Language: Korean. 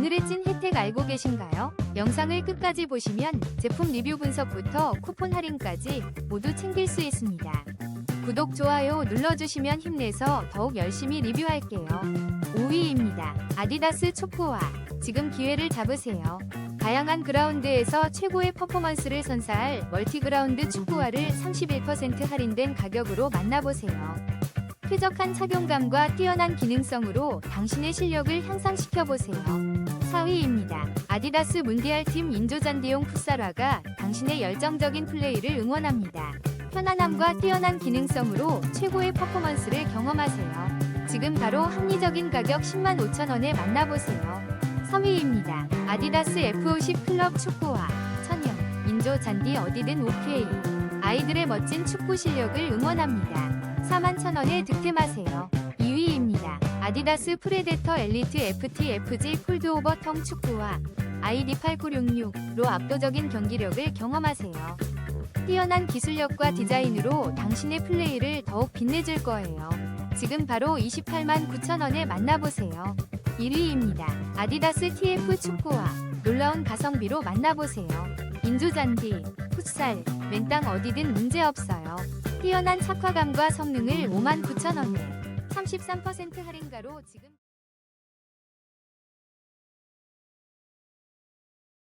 오늘의 찐 혜택 알고 계신가요? 영상을 끝까지 보시면 제품 리뷰 분석부터 쿠폰 할인까지 모두 챙길 수 있습니다. 구독, 좋아요 눌러주시면 힘내서 더욱 열심히 리뷰할게요. 5위입니다. 아디다스 초코와 지금 기회를 잡으세요. 다양한 그라운드에서 최고의 퍼포먼스를 선사할 멀티그라운드 축구화를 31% 할인된 가격으로 만나보세요. 쾌적한 착용감과 뛰어난 기능성으로 당신의 실력을 향상시켜 보세요. 4위입니다. 아디다스 문디알 팀 인조잔디용 풋살화가 당신의 열정적인 플레이를 응원합니다. 편안함과 뛰어난 기능성으로 최고의 퍼포먼스를 경험하세요. 지금 바로 합리적인 가격 10만 5천 원에 만나보세요. 3위입니다. 아디다스 F50 클럽 축구화 천연 인조 잔디 어디든 오케이 아이들의 멋진 축구 실력을 응원합니다. 4만 천 원에 득템하세요. 2위입니다. 아디다스 프레데터 엘리트 FT FG 폴드오버 텅 축구화 ID8966로 압도적인 경기력을 경험하세요. 뛰어난 기술력과 디자인으로 당신의 플레이를 더욱 빛내줄 거예요. 지금 바로 28만 9천 원에 만나보세요. 1위입니다. 아디다스 TF 축구화 놀라운 가성비로 만나보세요. 인조잔디, 풋살, 맨땅 어디든 문제없어요. 뛰어난 착화감과 성능을 5만 9천 원에 33% 할인가로 지금